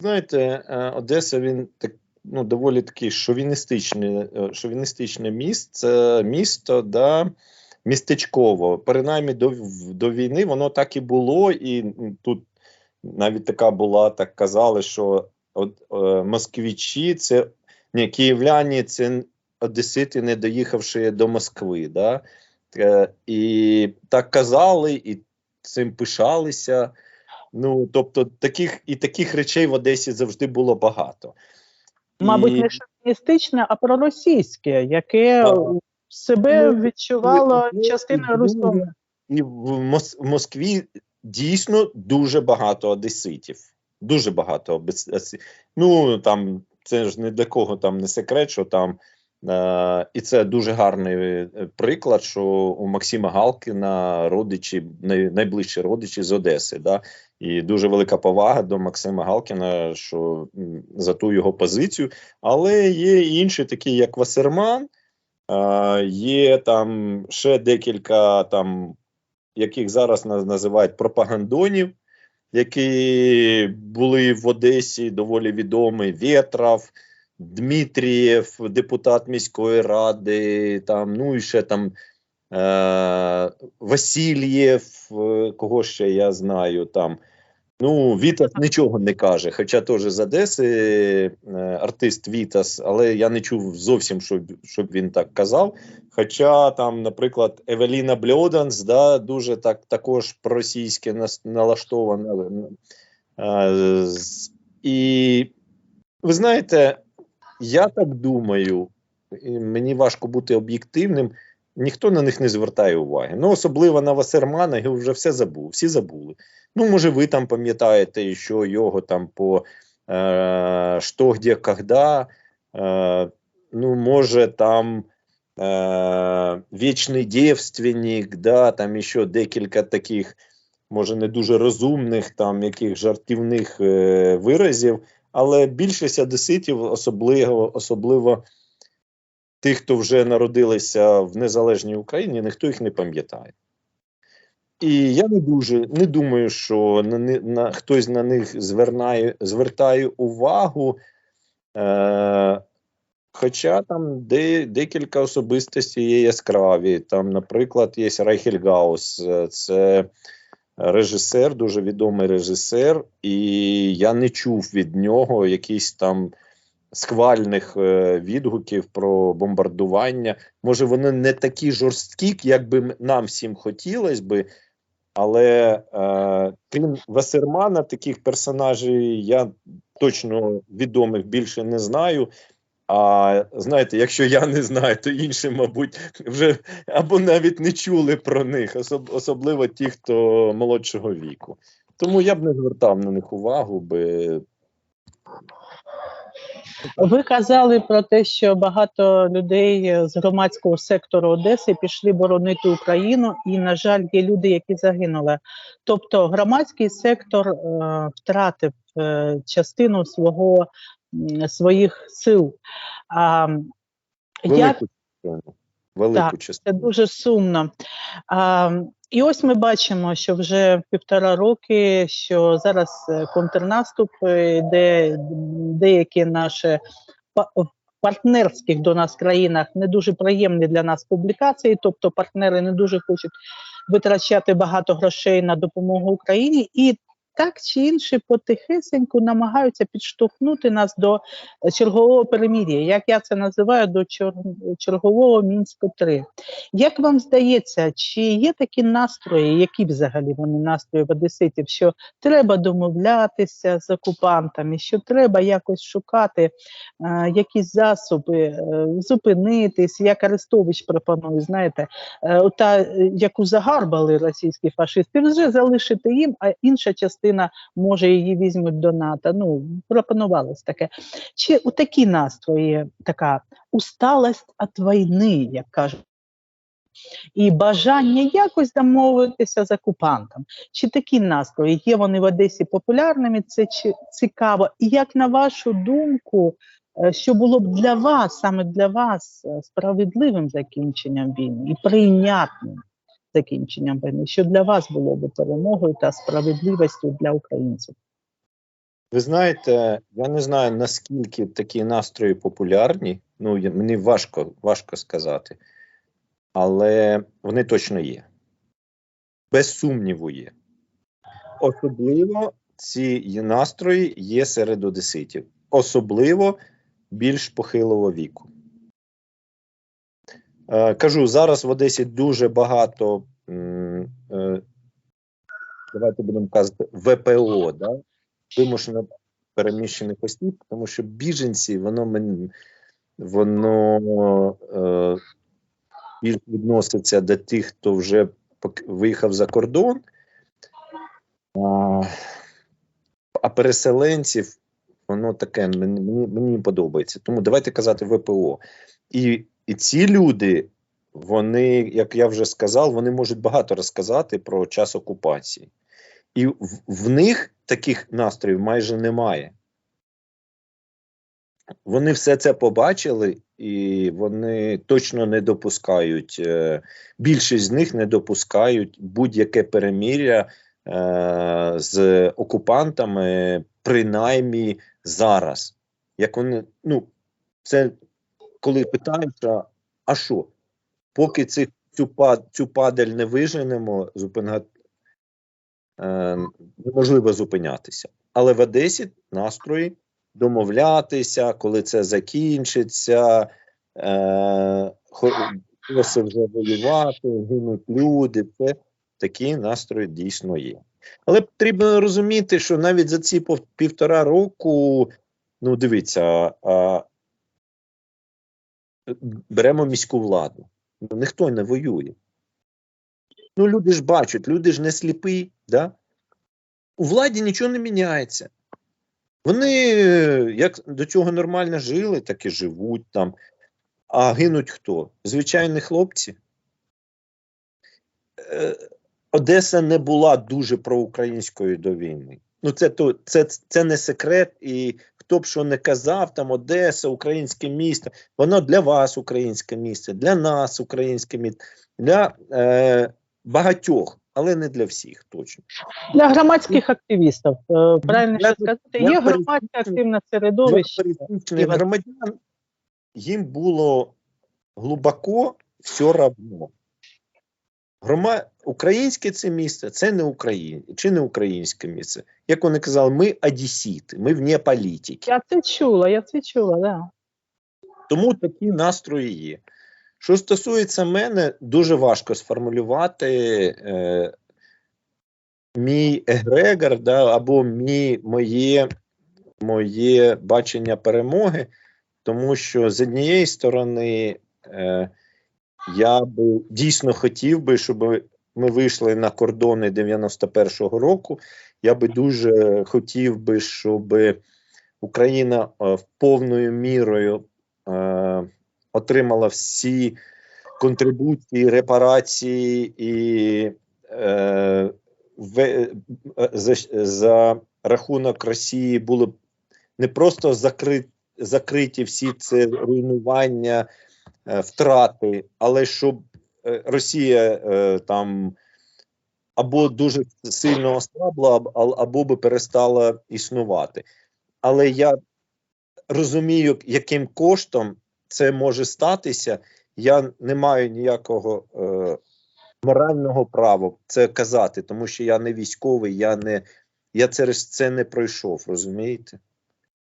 Знаєте, е, Одеса він так ну доволі такий шовіністичне, шовіністичне місце, місто, да, містечково. Принаймні до, до війни воно так і було, і тут навіть така була, так казали, що от, е, москвичі це ні, київляні, це одесити, не доїхавши до Москви. Да? Е, і так казали, і цим пишалися. Ну, тобто, таких і таких речей в Одесі завжди було багато. Мабуть, І- не шовіністичне, а проросійське, яке Так. себе Ну, відчувало ну, частиною ну, руського. І в Мос- Москві дійсно дуже багато одеситів. Дуже багато Ну там це ж не для кого там не секрет, що там. Е, і це дуже гарний е, приклад, що у Максима Галкіна родичі, най, найближчі родичі з Одеси. Да? І дуже велика повага до Максима Галкіна, що за ту його позицію. Але є інші, такі як Васерман, е, є там ще декілька там, яких зараз наз- називають пропагандонів, які були в Одесі доволі відомі. Вєтров, Дмитрієв, депутат міської ради, там, ну і ще там е, Васильєв, е, кого ще я знаю там. Ну, Вітас нічого не каже, хоча теж з Одеси е, артист Вітас, але я не чув зовсім, щоб, щоб він так казав. Хоча там, наприклад, Евеліна Бльоданс, да, дуже так також проросійське налаштована. Е, І ви знаєте, я так думаю, мені важко бути об'єктивним. Ніхто на них не звертає уваги. Ну, особливо на Васермана, його вже все забув, всі забули. Ну, може, ви там пам'ятаєте, що його там по е, «Что, где, когда», е, ну, може, там е, «Вічний дівственник», да, там ще декілька таких, може, не дуже розумних, там, яких жартівних е, виразів, але більшість одеситів, особливо, особливо тих, хто вже народилися в незалежній Україні, ніхто їх не пам'ятає. І я не дуже не думаю, що на, на хтось на них звернає, звертає увагу. Е, хоча там де, декілька особистостей є яскраві. Там, наприклад, є Райхельгаус, е, це режисер, дуже відомий режисер, і я не чув від нього якісь там схвальних е, відгуків про бомбардування. Може, вони не такі жорсткі, як би нам всім хотілося би. Але е, крім Васермана, таких персонажей я точно відомих більше не знаю. А знаєте, якщо я не знаю, то інші, мабуть, вже або навіть не чули про них, особ, особливо ті, хто молодшого віку. Тому я б не звертав на них увагу, би Ви казали про те, що багато людей з громадського сектору Одеси пішли боронити Україну, і, на жаль, є люди, які загинули. Тобто громадський сектор е, втратив е, частину свого своїх сил. А, велику частину. Велику Так, Це дуже сумно. А, і ось ми бачимо, що вже півтора роки, що зараз е, контрнаступ, е, де деякі наші партнерських до нас країнах не дуже приємні для нас публікації, тобто партнери не дуже хочуть витрачати багато грошей на допомогу Україні, і так чи інше потихесеньку намагаються підштовхнути нас до е, чергового перемір'я, як я це називаю, до чергового мінську 3 як вам здається, чи є такі настрої, які взагалі вони настрої в одеситів, що треба домовлятися з окупантами, що треба якось шукати е, якісь засоби, е, зупинитись, як Арестович пропонує, знаєте, е, ота, е, яку загарбали російські фашисти, вже залишити їм, а інша частина може її візьмуть до НАТО. Ну, пропонувалось таке. Чи у такі настрої така усталость від війни, як кажуть? і бажання якось домовитися з окупантом. Чи такі настрої є вони в Одесі популярними? Це чи цікаво? І як на вашу думку, е, що було б для вас, саме для вас, е, справедливим закінченням війни і прийнятним закінченням війни? Що для вас було б перемогою та справедливістю для українців? Ви знаєте, я не знаю, наскільки такі настрої популярні. Ну, мені важко, важко сказати. Але вони точно є. Без сумніву є. Особливо ці настрої є серед одеситів. Особливо більш похилого віку. Е, кажу, зараз в Одесі дуже багато. е, давайте будемо казати, ВПО, да? вимушено переміщених осіб, тому що біженці, воно воно е, більш відноситься до тих, хто вже виїхав за кордон. А, переселенців, воно таке мені, мені подобається. Тому давайте казати ВПО. І, і ці люди, вони, як я вже сказав, вони можуть багато розказати про час окупації. І в, в них таких настроїв майже немає. Вони все це побачили, і вони точно не допускають. е, Більшість з них не допускають будь-яке переміря е, з окупантами, принаймні зараз. Як вони, ну, це коли питають, а, що? Поки цих, цю, пад, цю падаль не виженемо, зупинати е, неможливо зупинятися. Але в Одесі настрої домовлятися, коли це закінчиться, е, вже воювати, гинуть люди. Це такі настрої дійсно є. Але потрібно розуміти, що навіть за ці півтора року, ну дивіться, беремо міську владу. Ну, ніхто не воює. Ну, люди ж бачать, люди ж не сліпі, да? у владі нічого не міняється. Вони як до цього нормально жили, так і живуть там. А гинуть хто? Звичайні хлопці. Е, Одеса не була дуже проукраїнською до війни. Ну, це, то, це, це не секрет, і хто б що не казав, там Одеса, українське місто, воно для вас українське місце, для нас українське місто, для е, багатьох, але не для всіх точно. Для громадських активістів, е, правильно Я- сказати, я є громадське активне середовище. Іван- громадян їм було глибоко все равно. Грома... Українське це місце, це не Україн... чи не українське місце. Як вони казали, ми одесіти, ми вне політики. Я це чула, я це чула, да. Тому такі настрої є. Що стосується мене, дуже важко сформулювати е, мій егрегор да, або мій, моє, моє бачення перемоги, тому що з однієї сторони е, я би дійсно хотів би, щоб ми вийшли на кордони 91-го року. Я би дуже хотів би, щоб Україна е, повною мірою е, отримала всі контрибуції, репарації і е, ве- е, за, за рахунок Росії були не просто закри, закриті всі це руйнування, втрати, але щоб е, Росія е, там або дуже сильно ослабла, або би перестала існувати. Але я розумію, яким коштом це може статися. Я не маю ніякого е, морального права це казати, тому що я не військовий, я не я через це не пройшов, розумієте?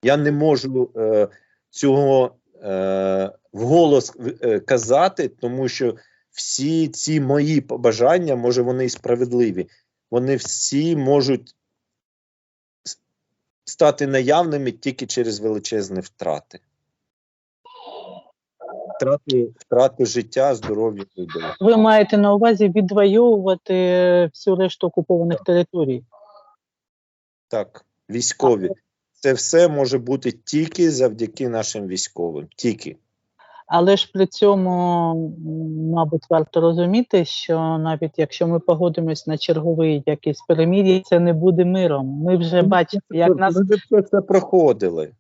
Я не можу е, цього е, вголос е, казати, тому що всі ці мої побажання, може, вони і справедливі, вони всі можуть стати наявними тільки через величезні втрати. Втрати, втрати життя, здоров'я людей. Ви маєте на увазі відвоювати всю решту окупованих територій. Так, військові. Це все може бути тільки завдяки нашим військовим. Тільки. Але ж при цьому, мабуть, варто розуміти, що навіть якщо ми погодимось на черговий якийсь перемір'я, це не буде миром. Ми вже бачимо, як нас Ми вже це проходили.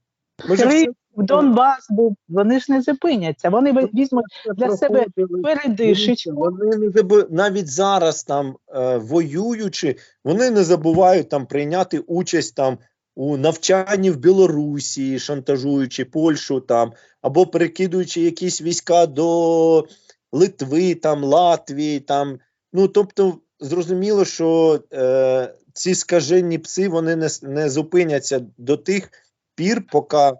Ми Крим, в Донбас був, вони ж не зупиняться. Вони візьмуть для себе. Дивіться, Вони не забу... навіть зараз там е, воюючи, вони не забувають там прийняти участь там у навчанні в Білорусі, шантажуючи Польщу там, або перекидуючи якісь війська до Литви, там, Латвії. Там. Ну, тобто, зрозуміло, що е, ці скажені пси вони не, не зупиняться до тих пір, поки,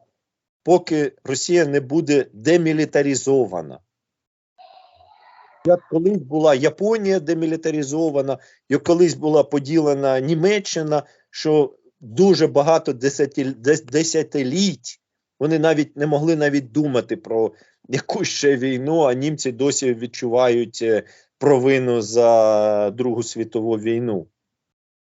поки Росія не буде демілітаризована. Як колись була Японія демілітаризована, як колись була поділена Німеччина, що дуже багато десятиліть вони навіть не могли навіть думати про якусь ще війну, а німці досі відчувають е, провину за Другу світову війну.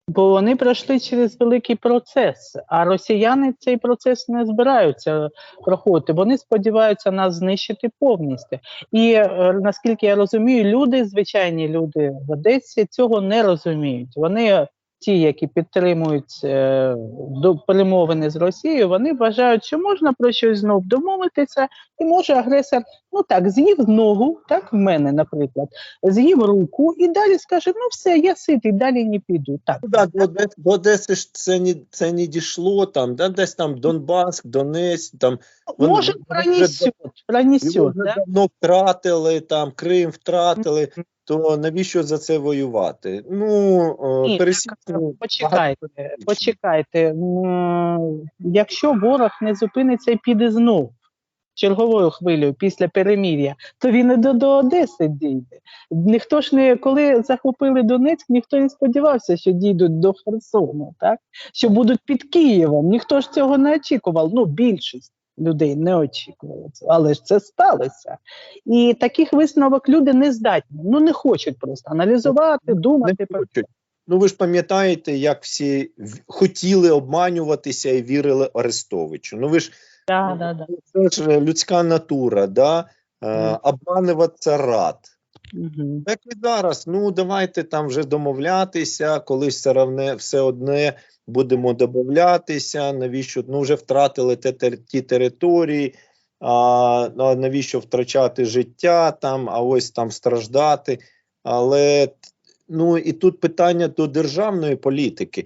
Бо вони пройшли через великий процес, а росіяни цей процес не збираються проходити. Вони сподіваються нас знищити повністю. І е, наскільки я розумію, люди, звичайні люди в Одесі, цього не розуміють. Вони ті, які підтримують е, до перемовини з Росією, вони вважають, що можна про щось знов домовитися, і може агресор ну так з'їв ногу, так в мене, наприклад, з'їв руку і далі скаже: ну все, я ситий, далі не піду. Так Ну, да, до, Одеси, ж це не, це не дійшло, там, да, десь там Донбас, Донець, там Може, пронесет, вже да? давно втратили, там Крим втратили, то навіщо за це воювати? Ну, Ні, пересічні Почекайте, почекайте. Якщо ворог не зупиниться і піде знов черговою хвилею після перемір'я, то він і до, до Одеси дійде. Ніхто ж не коли захопили Донецьк, ніхто не сподівався, що дійдуть до Херсону, так що будуть під Києвом. Ніхто ж цього не очікував. Ну, більшість людей не очікували але ж це сталося. І таких висновок люди не здатні. Ну не хочуть просто аналізувати, думати про хочуть. Ну ви ж пам'ятаєте, як всі хотіли обманюватися і вірили Арестовичу. Ну ви ж Да, ну, да. це ж е, людська натура, да? Е, обманюватися рад. Угу. Так і зараз. Ну давайте там вже домовлятися, колись все равне, все одне будемо домовлятися. Навіщо? Ну вже втратили те, те- ті території. А, а навіщо втрачати життя там, а ось там страждати. Але ну і тут питання до державної політики.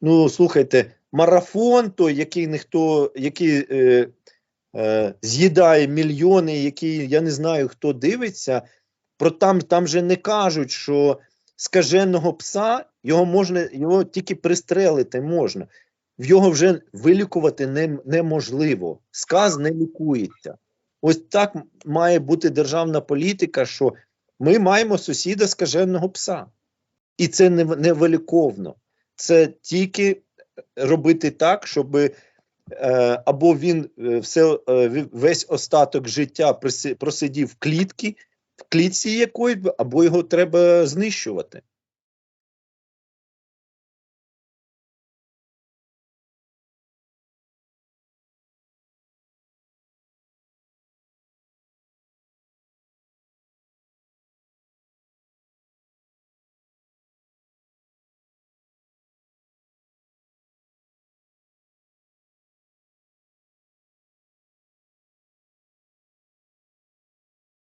Ну, слухайте, марафон, той, який ніхто, який е, е, з'їдає мільйони, який я не знаю, хто дивиться. Про там, там же не кажуть, що скаженого пса його можна його тільки пристрелити можна. В його вже вилікувати не, неможливо. Сказ не лікується. Ось так має бути державна політика, що ми маємо сусіда скаженого пса. І це не, не виліковно. Це тільки робити так, щоб е, або він е, все, е, весь остаток життя просидів в клітці, в клітці якої, або його треба знищувати.